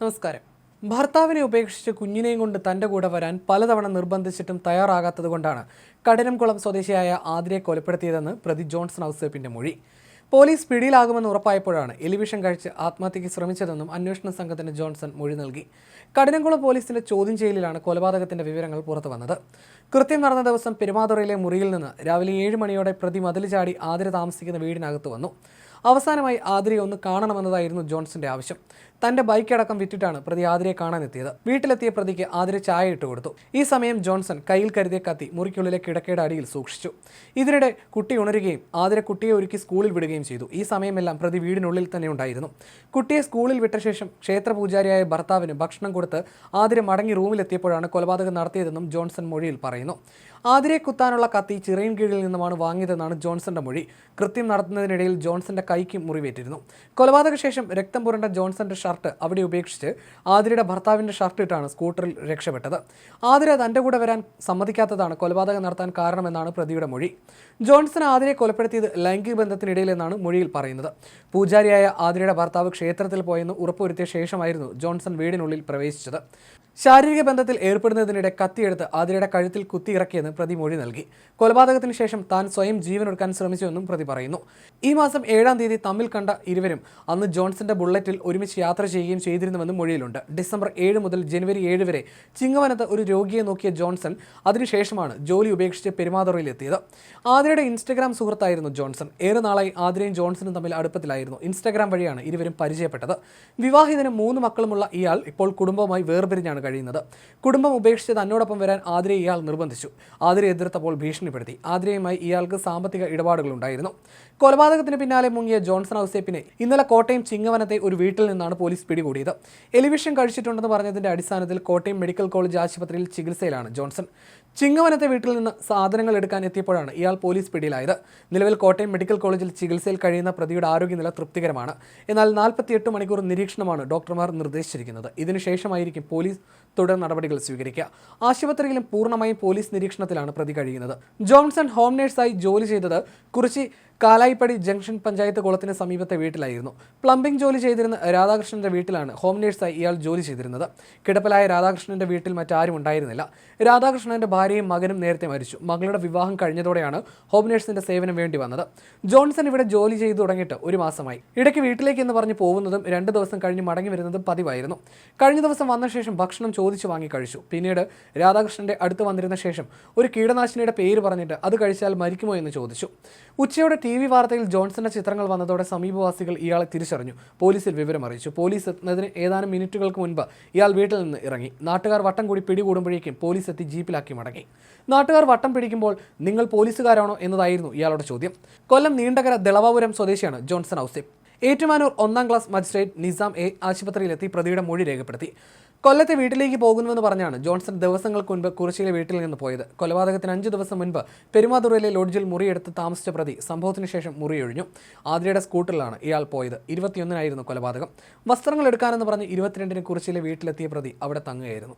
നമസ്കാരം. ഭർത്താവിനെ ഉപേക്ഷിച്ച് കുഞ്ഞിനെയും കൊണ്ട് തന്റെ കൂടെ വരാൻ പലതവണ നിർബന്ധിച്ചിട്ടും തയ്യാറാകാത്തതുകൊണ്ടാണ് കഠിനംകുളം സ്വദേശിയായ ആതിരയെ കൊലപ്പെടുത്തിയതെന്ന് പ്രതി ജോൺസൺ ഔസേപ്പിന്റെ മൊഴി. പോലീസ് പിടിയിലാകുമെന്ന് ഉറപ്പായപ്പോഴാണ് എലിവിഷൻ കഴിച്ച് ആത്മഹത്യയ്ക്ക് ശ്രമിച്ചതെന്നും അന്വേഷണ സംഘത്തിന് ജോൺസൺ മൊഴി നൽകി. കഠിനംകുളം പോലീസിന്റെ ചോദ്യം ചെയ്യലിലാണ് കൊലപാതകത്തിന്റെ വിവരങ്ങൾ പുറത്തു വന്നത്. കൃത്യം നടന്ന ദിവസം പെരുമാതുറയിലെ മുറിയിൽ നിന്ന് രാവിലെ ഏഴ് മണിയോടെ പ്രതി മതിൽ ചാടി ആതിര താമസിക്കുന്ന വീടിനകത്ത് വന്നു. അവസാനമായി ആതിരയെ ഒന്ന് കാണണമെന്നതായിരുന്നു ജോൺസന്റെ ആവശ്യം. തന്റെ ബൈക്ക് അടക്കം വിറ്റിട്ടാണ് പ്രതി ആതിരയെ കാണാനെത്തിയത്. വീട്ടിലെത്തിയ പ്രതിക്ക് ആതിര ചായ ഇട്ട് കൊടുത്തു. ഈ സമയം ജോൺസൺ കയ്യിൽ കരുതിയ കത്തി മുറിക്കുള്ളിലെ കിടക്കയുടെ അടിയിൽ സൂക്ഷിച്ചു. ഇതിനിടെ കുട്ടി ഉണരുകയും ആതിര കുട്ടിയെ ഒരുക്കി സ്കൂളിൽ വിടുകയും ചെയ്തു. ഈ സമയമെല്ലാം പ്രതി വീടിനുള്ളിൽ തന്നെ ഉണ്ടായിരുന്നു. കുട്ടിയെ സ്കൂളിൽ വിട്ട ശേഷം ക്ഷേത്ര പൂജാരിയായ ഭർത്താവിന് ഭക്ഷണം കൊടുത്ത് ആതിര മടങ്ങി റൂമിലെത്തിയപ്പോഴാണ് കൊലപാതകം നടത്തിയതെന്നും ജോൺസൺ മൊഴിയിൽ പറയുന്നു. ആതിരയെ കുത്താനുള്ള കത്തി ചിറയിൻ കീഴിൽ നിന്നുമാണ് വാങ്ങിയതെന്നാണ് ജോൺസന്റെ മൊഴി. കൃത്യം നടത്തുന്നതിനിടയിൽ ജോൺസന്റെ കൈക്ക് മുറിവേറ്റിരുന്നു. കൊലപാതക ശേഷം രക്തം പുരണ്ട ജോൺസന്റെ ഷർട്ട് അവിടെ ഉപേക്ഷിച്ച് ആതിരയുടെ ഭർത്താവിന്റെ ഷർട്ട് ഇട്ടാണ് സ്കൂട്ടറിൽ രക്ഷപ്പെട്ടത്. ആതിര തന്റെ കൂടെ വരാൻ സമ്മതിക്കാത്തതാണ് കൊലപാതകം നടത്താൻ കാരണമെന്നാണ് പ്രതിയുടെ മൊഴി. ജോൺസൺ ആതിരയെ കൊലപ്പെടുത്തിയത് ലൈംഗിക ബന്ധത്തിനിടയിലെന്നാണ് മൊഴിയിൽ പറയുന്നത്. പൂജാരിയായ ആതിരയുടെ ഭർത്താവ് ക്ഷേത്രത്തിൽ പോയെന്ന് ഉറപ്പുവരുത്തിയ ശേഷമായിരുന്നു ജോൺസൺ വീടിനുള്ളിൽ പ്രവേശിച്ചത്. ശാരീരിക ബന്ധത്തിൽ ഏർപ്പെടുന്നതിനിടെ കത്തിയെടുത്ത് അതിരയുടെ കഴുത്തിൽ കുത്തിയിറക്കിയെന്ന് പ്രതി മൊഴി നൽകി. കൊലപാതകത്തിന് ശേഷം താൻ സ്വയം ജീവനൊടുക്കാൻ ശ്രമിച്ചുവെന്നും പ്രതി പറയുന്നു. ഈ മാസം ഏഴാം തീയതി തമ്മിൽ കണ്ട ഇരുവരും അന്ന് ജോൺസന്റെ ബുള്ളറ്റിൽ ഒരുമിച്ച് യാത്ര ചെയ്യുകയും ചെയ്തിരുന്നുവെന്നും മൊഴിയിലുണ്ട്. ഡിസംബർ ഏഴ് മുതൽ ജനുവരി ഏഴ് വരെ ചിങ്ങവനത്ത് ഒരു രോഗിയെ നോക്കിയ ജോൺസൺ അതിനുശേഷമാണ് ജോലി ഉപേക്ഷിച്ച് പെരുമാതുറയിൽ എത്തിയത്. ആതിരയുടെ ഇൻസ്റ്റഗ്രാം സുഹൃത്തായിരുന്നു ജോൺസൺ. ഏറെ നാളായി ആതിരയും ജോൺസണും തമ്മിൽ അടുപ്പത്തിലായിരുന്നു. ഇൻസ്റ്റഗ്രാം വഴിയാണ് ഇരുവരും പരിചയപ്പെട്ടത്. വിവാഹിതനും മൂന്ന് മക്കളുമുള്ള ഇയാൾ ഇപ്പോൾ കുടുംബവുമായി വേർപിരിഞ്ഞാണ് കഴിയുന്നത്. കുടുംബം ഉപേക്ഷിച്ച് തന്നോടൊപ്പം വരാൻ ആതിരയെ ഇയാൾ നിർബന്ധിച്ചു. ആതിര എതിർത്തപ്പോൾ ഭീഷണിപ്പെടുത്തി. ആതിരയുമായി ഇയാൾക്ക് സാമ്പത്തിക ഇടപാടുകളുണ്ടായിരുന്നു. കൊലപാതകത്തിന് പിന്നാലെ മുങ്ങിയ ജോൺസൺ ഔസേപ്പിനെ ഇന്നലെ കോട്ടയം ചിങ്ങവനത്തെ ഒരു വീട്ടിൽ നിന്നാണ് പോലീസ് പിടികൂടിയത്. എലിവിഷൻ കഴിച്ചിട്ടുണ്ടെന്ന് പറഞ്ഞതിന്റെ അടിസ്ഥാനത്തിൽ കോട്ടയം മെഡിക്കൽ കോളേജ് ആശുപത്രിയിൽ ചികിത്സയിലാണ് ജോൺസൺ. ചിങ്ങവനത്തെ വീട്ടിൽ നിന്ന് സാധനങ്ങൾ എടുക്കാൻ എത്തിയപ്പോഴാണ് ഇയാൾ പോലീസ് പിടിയിലായത്. നിലവിൽ കോട്ടയം മെഡിക്കൽ കോളേജിൽ ചികിത്സയിൽ കഴിയുന്ന പ്രതിയുടെ ആരോഗ്യനില തൃപ്തികരമാണ്. എന്നാൽ നാൽപ്പത്തിയെട്ട് മണിക്കൂർ നിരീക്ഷണമാണ് ഡോക്ടർമാർ നിർദ്ദേശിച്ചിരിക്കുന്നത്. ഇതിനുശേഷമായിരിക്കും പോലീസ് തുടർ നടപടികൾ സ്വീകരിക്കുക. ആശുപത്രിയിലും പൂർണമായും പോലീസ് നിരീക്ഷണത്തിലാണ് പ്രതി കഴിയുന്നത്. ജോൺസൺ ഹോം നേഴ്സായി ജോലി ചെയ്തത് കുറിച്ചി കാലായിപ്പടി ജംഗ്ഷൻ പഞ്ചായത്ത് കുളത്തിന് സമീപത്തെ വീട്ടിലായിരുന്നു. പ്ലംബിംഗ് ജോലി ചെയ്തിരുന്ന രാധാകൃഷ്ണന്റെ വീട്ടിലാണ് ഹോം നേഴ്സായി ഇയാൾ ജോലി ചെയ്തിരുന്നത്. കിടപ്പിലായ രാധാകൃഷ്ണന്റെ വീട്ടിൽ മറ്റാരും ഉണ്ടായിരുന്നില്ല. രാധാകൃഷ്ണന്റെ ഭാര്യയും മകനും നേരത്തെ മരിച്ചു. മകളുടെ വിവാഹം കഴിഞ്ഞതോടെയാണ് ഹോം നേഴ്സിന്റെ സേവനം വേണ്ടി വന്നത്. ജോൺസൺ ഇവിടെ ജോലി ചെയ്തു തുടങ്ങിയിട്ട് ഒരു മാസമായി. ഇടയ്ക്ക് വീട്ടിലേക്ക് എന്ന് പറഞ്ഞ് പോകുന്നതും രണ്ട് ദിവസം കഴിഞ്ഞ് മടങ്ങി വരുന്നതും പതിവായിരുന്നു. കഴിഞ്ഞ ദിവസം വന്ന ശേഷം ഭക്ഷണം ചോദിച്ചു വാങ്ങി കഴിച്ചു. പിന്നീട് രാധാകൃഷ്ണന്റെ അടുത്ത് വന്നിരുന്ന ശേഷം ഒരു കീടനാശിനിയുടെ പേര് പറഞ്ഞിട്ട് അത് കഴിച്ചാൽ മരിക്കുമോ എന്ന് ചോദിച്ചു. ഉച്ചയോടെ ടി വി വാർത്തയിൽ ജോൺസന്റെ ചിത്രങ്ങൾ വന്നതോടെ സമീപവാസികൾ ഇയാളെ തിരിച്ചറിഞ്ഞു. പോലീസിൽ വിവരം അറിയിച്ചു. പോലീസ് എത്തുന്നതിന് ഏതാനും മിനിറ്റുകൾക്ക് മുൻപ് ഇയാൾ വീട്ടിൽ നിന്ന് ഇറങ്ങി. നാട്ടുകാർ വട്ടം കൂടി പിടികൂടുമ്പോഴേക്കും പോലീസ് എത്തി ജീപ്പിലാക്കി മടങ്ങി. നാട്ടുകാർ വട്ടം പിടിക്കുമ്പോൾ നിങ്ങൾ പോലീസുകാരാണോ എന്നതായിരുന്നു ഇയാളുടെ ചോദ്യം. കൊല്ലം നീണ്ടകര ദളവാപുരം സ്വദേശിയാണ് ജോൺസൺ ഔസിഫ് ഏറ്റുമാനൂർ ഒന്നാം ക്ലാസ് മജിസ്ട്രേറ്റ് നിസാം എ ആശുപത്രിയിലെത്തി പ്രതിയുടെ മൊഴി രേഖപ്പെടുത്തി. കൊല്ലത്തെ വീട്ടിലേക്ക് പോകുന്നുവെന്ന് പറഞ്ഞാണ് ജോൺസൺ ദിവസങ്ങൾക്ക് മുൻപ് കുറിശ്ശിയിലെ വീട്ടിൽ നിന്ന് പോയത്. കൊലപാതകത്തിന് അഞ്ച് ദിവസം മുൻപ് പെരുമാതുറയിലെ ലോഡ്ജിൽ മുറിയെടുത്ത് താമസിച്ച പ്രതി സംഭവത്തിന് ശേഷം മുറിയൊഴിഞ്ഞു. ആതിരയുടെ സ്കൂട്ടറിലാണ് ഇയാൾ പോയത്. ഇരുപത്തിയൊന്നിനായിരുന്നു കൊലപാതകം. വസ്ത്രങ്ങൾ എടുക്കാനെന്ന് പറഞ്ഞ് ഇരുപത്തിരണ്ടിന് കുറിശ്ശിയിലെ വീട്ടിലെത്തിയ പ്രതി അവിടെ തങ്ങുകയായിരുന്നു.